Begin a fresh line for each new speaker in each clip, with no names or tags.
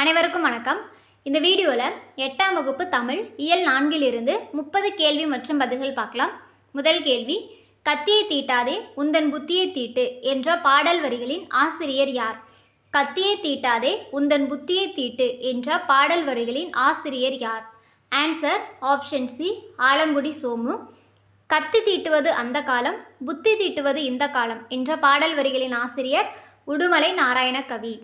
அனைவருக்கும் வணக்கம். இந்த வீடியோவில் எட்டாம் வகுப்பு தமிழ் இயல் நான்கிலிருந்து முப்பது கேள்வி மற்றும் பதில்கள் பார்க்கலாம். முதல் கேள்வி கத்தியை தீட்டாதே உந்தன் புத்தியை தீட்டு என்ற பாடல் வரிகளின் ஆசிரியர் யார்? கத்தியை தீட்டாதே உந்தன் புத்தியை தீட்டு என்ற பாடல் வரிகளின் ஆசிரியர் யார்? Answer option C Alangudi Somu. கத்தி தீட்டுவது அந்த காலம் புத்தி தீட்டுவது இந்த காலம் என்ற பாடல் வரிகளின் ஆசிரியர் உடுமலை நாராயண கவி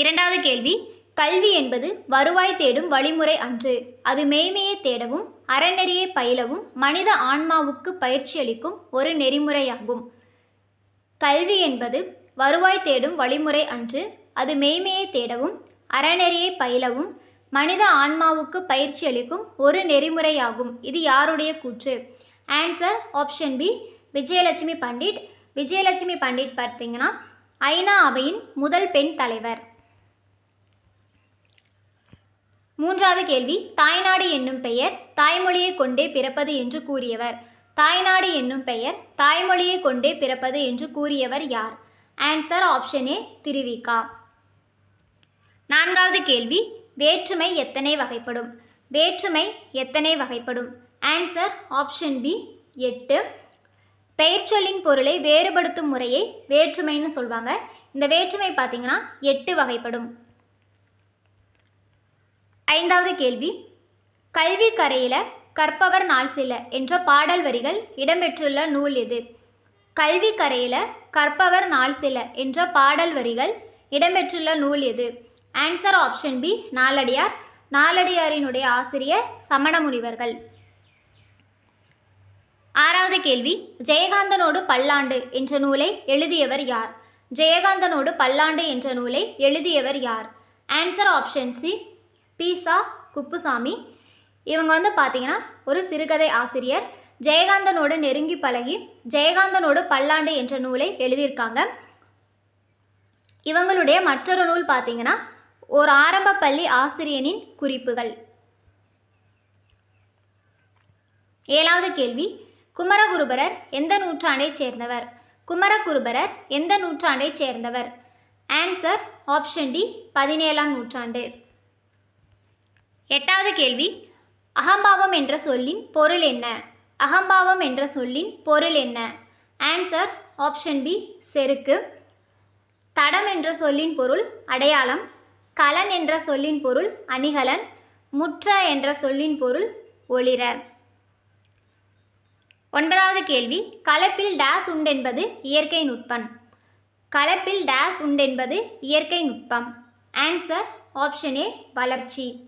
இரண்டாவது கேள்வி கல்வி என்பது வருவாய் தேடும் வழிமுறை அன்று. அது மேய்மையை தேடவும் அறநெறியை பயிலவும் மனித ஆன்மாவுக்கு பயிற்சி அளிக்கும் ஒரு நெறிமுறையாகும். கல்வி என்பது வருவாய் தேடும் வழிமுறை அன்று. அது மேய்மையை தேடவும் அறநெறியை பயிலவும் மனித ஆன்மாவுக்கு பயிற்சி அளிக்கும் ஒரு நெறிமுறையாகும். இது யாருடைய கூற்று? Answer option B Vijayalakshmi Pandit. Vijayalakshmi Pandit பார்த்தீங்கன்னா ஐநா அவையின் முதல் பெண் தலைவர். மூன்றாவது கேள்வி தாய்நாடு என்னும் பெயர் தாய்மொழியை கொண்டே பிறப்பது என்று கூறியவர். தாய்நாடு என்னும் பெயர் தாய்மொழியை கொண்டே பிறப்பது என்று கூறியவர் யார்? ஆன்சர் ஆப்ஷன் ஏ திருவிகா நான்காவது கேள்வி வேற்றுமை எத்தனை வகைப்படும்? வேற்றுமை எத்தனை வகைப்படும்? ஆன்சர் ஆப்ஷன் பி எட்டு. பெயர்ச்சொல்லின் பொருளை வேறுபடுத்தும் முறையை வேற்றுமைன்னு சொல்லுவாங்க இந்த வேற்றுமை பார்த்தீங்கன்னா எட்டு வகைப்படும். ஐந்தாவது கேள்வி. கல்வி கரையில கற்பவர் நாள் சில என்ற பாடல் வரிகள் இடம்பெற்றுள்ள நூல் எது? கல்வி கரையில கற்பவர் நாள் சில என்ற பாடல் வரிகள் இடம்பெற்றுள்ள நூல் எது? ஆன்சர் ஆப்ஷன் பி நாலடியார் நாலடியாரினுடைய ஆசிரியர் சமண முனிவர்கள் ஆறாவது கேள்வி. ஜெயகாந்தனோடு பல்லாண்டு என்ற நூலை எழுதியவர் யார்? ஜெயகாந்தனோடு பல்லாண்டு என்ற நூலை எழுதியவர் யார்? Answer option C Peesa Kuppusamy. இவங்க வந்து பார்த்தீங்கன்னா ஒரு சிறுகதை ஆசிரியர். ஜெயகாந்தனோடு நெருங்கி பழகி ஜெயகாந்தனோடு பல்லாண்டு என்ற நூலை எழுதியிருக்காங்க. இவங்களுடைய மற்றொரு நூல் பார்த்தீங்கன்னா ஒரு ஆரம்ப பள்ளி ஆசிரியனின் குறிப்புகள். ஏழாவது கேள்வி. குமரகுருபரர் எந்த நூற்றாண்டைச் சேர்ந்தவர்? குமரகுருபரர் எந்த நூற்றாண்டைச் சேர்ந்தவர்? ஆன்சர் ஆப்ஷன் டி பதினேழாம் நூற்றாண்டு. எட்டாவது கேள்வி. அகம்பாவம் என்ற சொல்லின் பொருள் என்ன? அகம்பாவம் என்ற சொல்லின் பொருள் என்ன? ஆன்சர் ஆப்ஷன் பி செருக்கு. தடம் என்ற சொல்லின் பொருள் அடையாளம். கலன் என்ற சொல்லின் பொருள் அணிகலன். முற்ற என்ற சொல்லின் பொருள் ஒளிர. ஒன்பதாவது கேள்வி. கலப்பில் டேஸ் உண்டென்பது இயற்கை நுட்பம். கலப்பில் டேஸ் உண்டென்பது இயற்கை நுட்பம். ஆன்சர் ஆப்ஷன் ஏ வளர்ச்சி.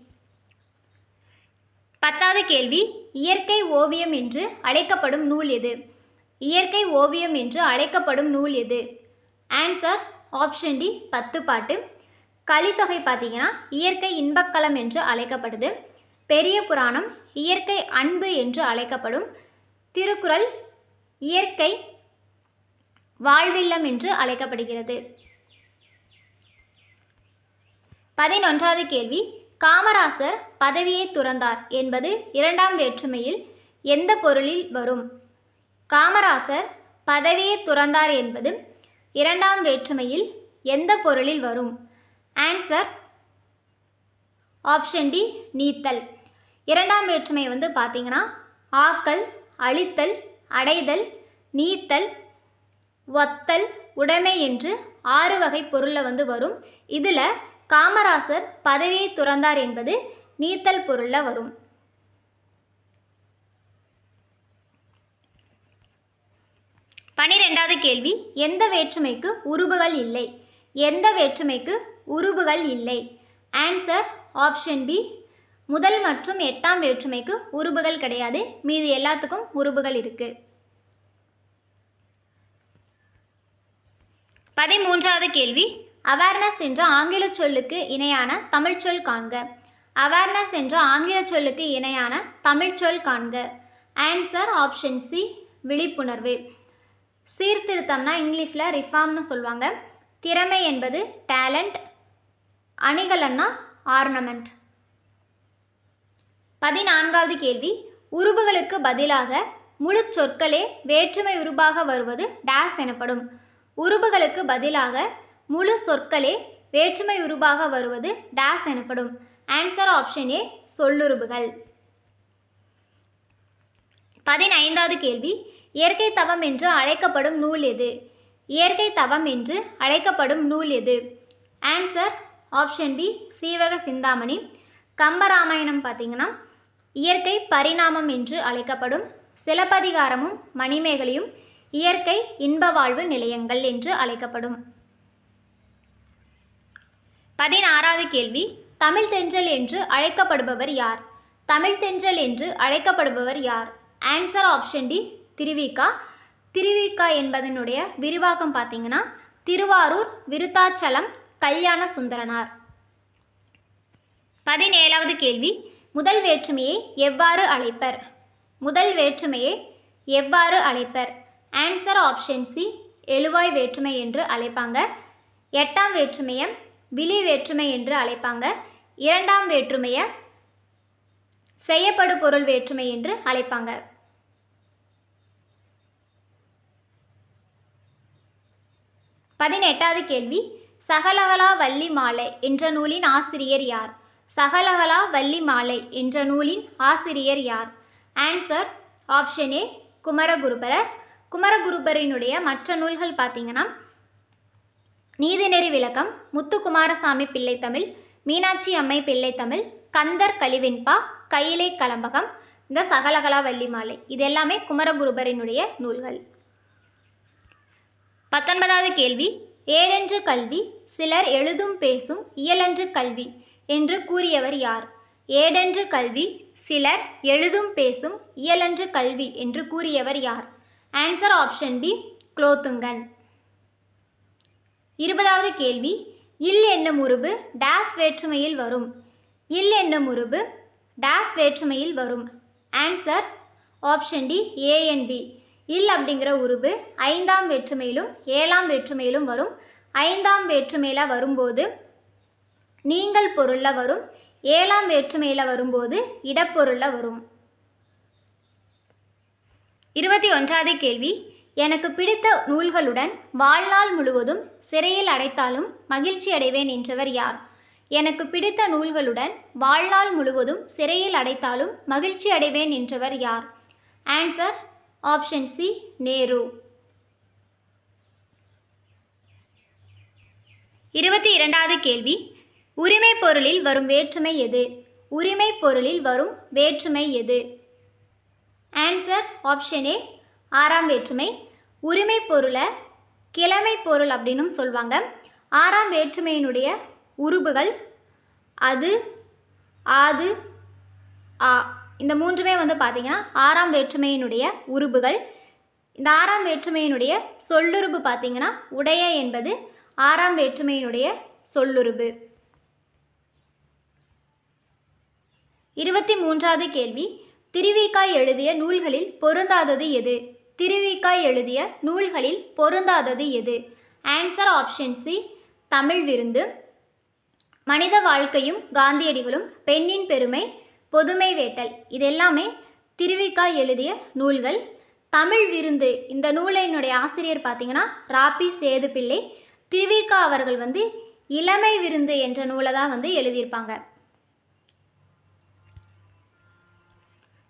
பத்தாவது கேள்வி இயற்கை ஓவியம் என்று அழைக்கப்படும் நூல் எது? இயற்கை ஓவியம் என்று அழைக்கப்படும் நூல் எது? ஆன்சர் ஆப்ஷன் டி பத்து பாட்டு. கலித்தொகை பார்த்தீங்கன்னா இயற்கை இன்பக்களம் என்று அழைக்கப்படுது. பெரிய புராணம் இயற்கை அன்பு என்று அழைக்கப்படும். திருக்குறள் இயற்கை வாழ்வில்லம் என்று அழைக்கப்படுகிறது. பதினொன்றாவது கேள்வி காமராசர் பதவியை துறந்தார் என்பது இரண்டாம் வேற்றுமையில் எந்த பொருளில் வரும்? காமராசர் பதவியை துறந்தார் என்பது இரண்டாம் வேற்றுமையில் எந்த பொருளில் வரும்? ஆன்சர் ஆப்ஷன் டி நீத்தல். இரண்டாம் வேற்றுமை வந்து பார்த்தீங்கன்னா ஆக்கல் அழித்தல் அடைதல் நீத்தல் ஒத்தல் உடைமை என்று ஆறு வகை பொருளில் வந்து வரும். இதில் காமராசர் பதவியை துறந்தார் என்பது நீத்தல் பொருளில் வரும். பனிரெண்டாவது கேள்வி எந்த வேற்றுமைக்கு உருபுகள் இல்லை? எந்த வேற்றுமைக்கு உருபுகள் இல்லை? ஆன்சர் ஆப்ஷன் பி முதல் மற்றும் எட்டாம் வேற்றுமைக்கு உருபுகள் கிடையாது. மீது எல்லாத்துக்கும் உருபுகள் இருக்கு. பதிமூன்றாவது கேள்வி அவேர்னஸ் என்ற ஆங்கில சொல்லுக்கு இணையான தமிழ் சொல் காண்க. அவேர்னஸ் என்ற ஆங்கில சொல்லுக்கு இணையான தமிழ் சொல் காண்க. ஆன்சர் ஆப்ஷன் சி விழிப்புணர்வு. சீர்திருத்தம்னா இங்கிலீஷில் ரிஃபார்ம்னு சொல்லுவாங்க. திறமை என்பது டேலண்ட் அணிகலன்னா ஆர்னமெண்ட் பதினான்காவது கேள்வி. உருபுகளுக்கு பதிலாக முழு சொற்களே வேற்றுமை உருபாக வருவது டேஸ் எனப்படும். உருபுகளுக்கு பதிலாக முழு சொற்களே வேற்றுமை உருபாக வருவது டேஸ் எனப்படும். ஆன்சர் ஆப்ஷன் ஏ சொல்லுருபுகள் பதினைந்தாவது கேள்வி. இயற்கை தவம் என்று அழைக்கப்படும் நூல் எது? இயற்கை தவம் என்று அழைக்கப்படும் நூல் எது? Answer option B Seevaka Chintamani. Kambaramayanam பார்த்தீங்கன்னா இயற்கை பரிணாமம் என்று அழைக்கப்படும் சிலப்பதிகாரமும் மணிமேகலையும் இயற்கை இன்ப வாழ்வு நிலையங்கள் என்று அழைக்கப்படும். பதினாறாவது கேள்வி. தமிழ் தென்றல் என்று அழைக்கப்படுபவர் யார்? தமிழ் தென்றல் என்று அழைக்கப்படுபவர் யார்? Answer option D Thiruvika. Thiruvika என்பதனுடைய விரிவாக்கம் பார்த்தீங்கன்னா திருவாரூர் விருத்தாச்சலம் கல்யாண சுந்தரனார். பதினேழாவது கேள்வி. முதல் வேற்றுமையை எவ்வாறு அழைப்பர்? முதல் வேற்றுமையை எவ்வாறு அழைப்பர்? ஆன்சர் ஆப்ஷன் சி எழுவாய் வேற்றுமை என்று அழைப்பாங்க. எட்டாம் வேற்றுமையை விழி வேற்றுமை என்று அழைப்பாங்க. இரண்டாம் வேற்றுமையை செய்யப்படு பொருள் வேற்றுமை என்று அழைப்பாங்க. பதினெட்டாவது கேள்வி. சகலகலா வள்ளி மாலை என்ற நூலின் ஆசிரியர் யார்? சகலகலா வள்ளி மாலை என்ற நூலின் ஆசிரியர் யார்? Answer option A Kumaraguruparar. குமரகுருபரனுடைய மற்ற நூல்கள் பார்த்தீங்கன்னா நீதிநெறி விளக்கம் முத்துக்குமாரசாமி பிள்ளைத்தமிழ் மீனாட்சி அம்மை பிள்ளைத்தமிழ் கந்தர் கலிவெண்பா கையிலை கலம்பகம் இந்த சகலகலா வள்ளி மாலை. இது எல்லாமே குமரகுருபரினுடைய நூல்கள். பத்தொன்பதாவது கேள்வி ஏழென்று கல்வி சிலர் எழுதும் பேசும் இயலன்று கல்வி என்று கூறியவர் யார்? ஏடென்று கல்வி சிலர் எழுதும் பேசும் இயலன்று கல்வி என்று கூறியவர் யார்? ஆன்சர் ஆப்ஷன் பி குலோத்துங்கன் இருபதாவது கேள்வி. இல் என்னும் உருபு டேஸ் வேற்றுமையில் வரும்? இல் என்னும் உருபு டேஸ் வேற்றுமையில் வரும்? ஆன்சர் ஆப்ஷன் டி ஏஎன்பி இல் அப்படிங்கிற உருபு ஐந்தாம் வேற்றுமையிலும் ஏழாம் வேற்றுமையிலும் வரும். ஐந்தாம் வேற்றுமையில் வரும்போது நீங்கள் பொருளில் வரும். ஏழாம் வேற்றுமையில் வரும்போது இடப்பொருளில் வரும். இருபத்தி ஒன்றாவது கேள்வி. எனக்கு பிடித்த நூல்களுடன் வாழ்நாள் முழுவதும் சிறையில் அடைத்தாலும் மகிழ்ச்சி அடைவேன் என்றவர் யார்? எனக்கு பிடித்த நூல்களுடன் வாழ்நாள் முழுவதும் சிறையில் அடைத்தாலும் மகிழ்ச்சி அடைவேன் என்றவர் யார்? Answer option C Nehru. இருபத்தி இரண்டாவது கேள்வி. உரிமை பொருளில் வரும் வேற்றுமை எது? உரிமை பொருளில் வரும் வேற்றுமை எது? ஆன்சர் ஆப்ஷன் ஏ ஆறாம் வேற்றுமை உரிமை பொருளை கிழமை பொருள் அப்படின்னும் சொல்லுவாங்க ஆறாம் வேற்றுமையினுடைய உருபுகள் அது ஆது ஆ இந்த மூன்றுமே வந்து பார்த்திங்கன்னா ஆறாம் வேற்றுமையினுடைய உருபுகள் இந்த ஆறாம் வேற்றுமையினுடைய சொல்லுருபு பார்த்தீங்கன்னா உடைய என்பது ஆறாம் வேற்றுமையினுடைய சொல்லுருபு இருபத்தி மூன்றாவது கேள்வி திருவிக்காய் எழுதிய நூல்களில் பொருந்தாதது எது? திருவிக்காய் எழுதிய நூல்களில் பொருந்தாதது எது? ஆன்சர் ஆப்ஷன் சி தமிழ் விருந்து. மனித வாழ்க்கையும் காந்தியடிகளும் பெண்ணின் பெருமை பொதுமை வேட்டல். இதெல்லாமே திருவிக்காய் எழுதிய நூல்கள். தமிழ் விருந்து இந்த நூலினுடைய ஆசிரியர் பார்த்தீங்கன்னா ராபி சேதுப்பிள்ளை திருவிக்கா அவர்கள் வந்து இளமை விருந்து என்ற நூலை தான் வந்து எழுதியிருப்பாங்க.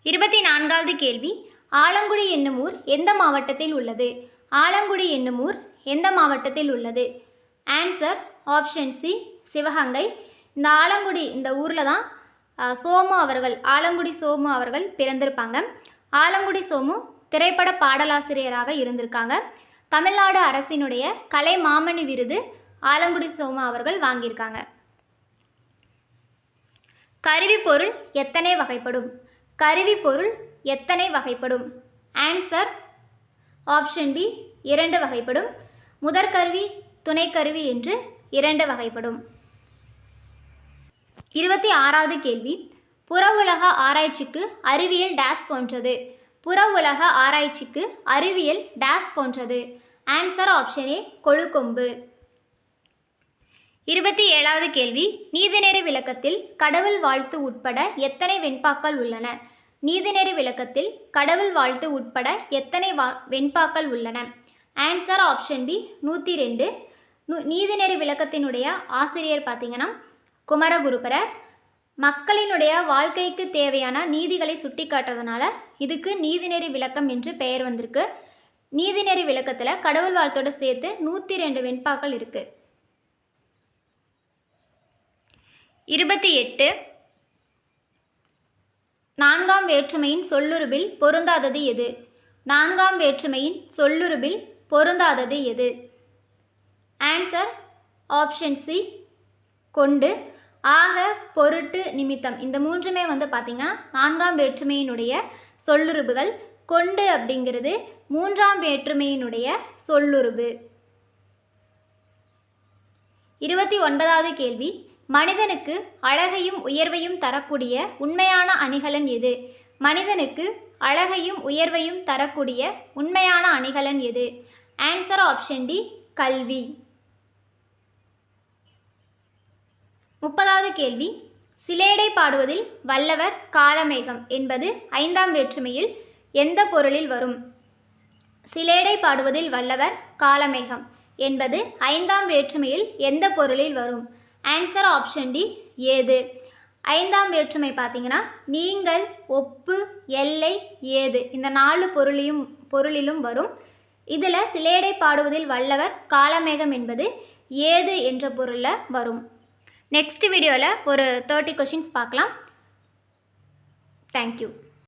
இருபத்தி நான்காவது கேள்வி ஆலங்குடி என்னும் ஊர் எந்த மாவட்டத்தில் உள்ளது? ஆலங்குடி என்னும் ஊர் எந்த மாவட்டத்தில் உள்ளது? Answer option C Sivaganga. இந்த ஆலங்குடி இந்த ஊரில் தான் சோமு அவர்கள் ஆலங்குடி சோமு அவர்கள் பிறந்திருப்பாங்க. ஆலங்குடி சோமு திரைப்பட பாடலாசிரியராக இருந்திருக்காங்க. தமிழ்நாடு அரசினுடைய கலை மாமணி விருது ஆலங்குடி சோமு அவர்கள் வாங்கியிருக்காங்க. கருவி பொருள் எத்தனை வகைப்படும்? கருவி பொருள் எத்தனை வகைப்படும்? ஆன்சர் ஆப்ஷன் பி இரண்டு வகைப்படும். முதற்கருவி துணைக்கருவி என்று இரண்டு வகைப்படும். இருபத்தி ஆறாவது கேள்வி. புற உலக ஆராய்ச்சிக்கு அறிவியல் டேஸ் போன்றது. புற உலக ஆராய்ச்சிக்கு அறிவியல் டேஸ் போன்றது. ஆன்சர் ஆப்ஷன் ஏ கொழுக்கொம்பு இருபத்தி ஏழாவது கேள்வி. நீதிநெறி விளக்கத்தில் கடவுள் வாழ்த்து உட்பட எத்தனை வெண்பாக்கள் உள்ளன? நீதிநெறி விளக்கத்தில் கடவுள் வாழ்த்து உட்பட எத்தனை வா வெண்பாக்கள் உள்ளன? ஆன்சர் ஆப்ஷன் பி நூற்றி ரெண்டு நு- நீதிநெறி விளக்கத்தினுடைய ஆசிரியர் பார்த்தீங்கன்னா குமரகுருபரர். மக்களினுடைய வாழ்க்கைக்கு தேவையான நீதிகளை சுட்டிக்காட்டுறதுனால இதுக்கு நீதிநெறி விளக்கம் என்று பெயர் வந்திருக்கு. நீதிநெறி விளக்கத்தில் கடவுள் வாழ்த்தோடு சேர்த்து நூற்றி ரெண்டு வெண்பாக்கள் இருக்குது இருபத்தி எட்டு நான்காம் வேற்றுமையின் சொல்லுருபில் பொருந்தாதது எது? நான்காம் வேற்றுமையின் சொல்லுருவில் பொருந்தாதது எது? ஆன்சர் ஆப்ஷன் சி கொண்டு ஆக பொருட்டு நிமித்தம். இந்த மூன்றுமே வந்து பார்த்திங்கன்னா நான்காம் வேற்றுமையினுடைய சொல்லுருபுகள் கொண்டு அப்படிங்கிறது மூன்றாம் வேற்றுமையினுடைய சொல்லுருபு. இருபத்தி ஒன்பதாவது கேள்வி. மனிதனுக்கு அழகையும் உயர்வையும் தரக்கூடிய உண்மையான அணிகலன் எது? மனிதனுக்கு அழகையும் உயர்வையும் தரக்கூடிய உண்மையான அணிகலன் எது? ஆன்சர் ஆப்ஷன் டி கல்வி. முப்பதாவது கேள்வி. சிலேடை பாடுவதில் வல்லவர் காலமேகம் என்பது ஐந்தாம் வேற்றுமையில் எந்த பொருளில் வரும்? சிலேடை பாடுவதில் வல்லவர் காலமேகம் என்பது ஐந்தாம் வேற்றுமையில் எந்த பொருளில் வரும்? ஆன்சர் ஆப்ஷன் டி ஏது? ஐந்தாம் வேற்றுமை பார்த்தீங்கன்னா நீங்கள் ஒப்பு எல்லை ஏது. இந்த நாலு பொருளையும் பொருளிலும் வரும். இதில் சிலேடை பாடுவதில் வல்லவர் காலமேகம் என்பது ஏது என்ற பொருளில் வரும். நெக்ஸ்ட் வீடியோவில் ஒரு தேர்ட்டி கொஷின்ஸ் பார்க்கலாம். தேங்க்யூ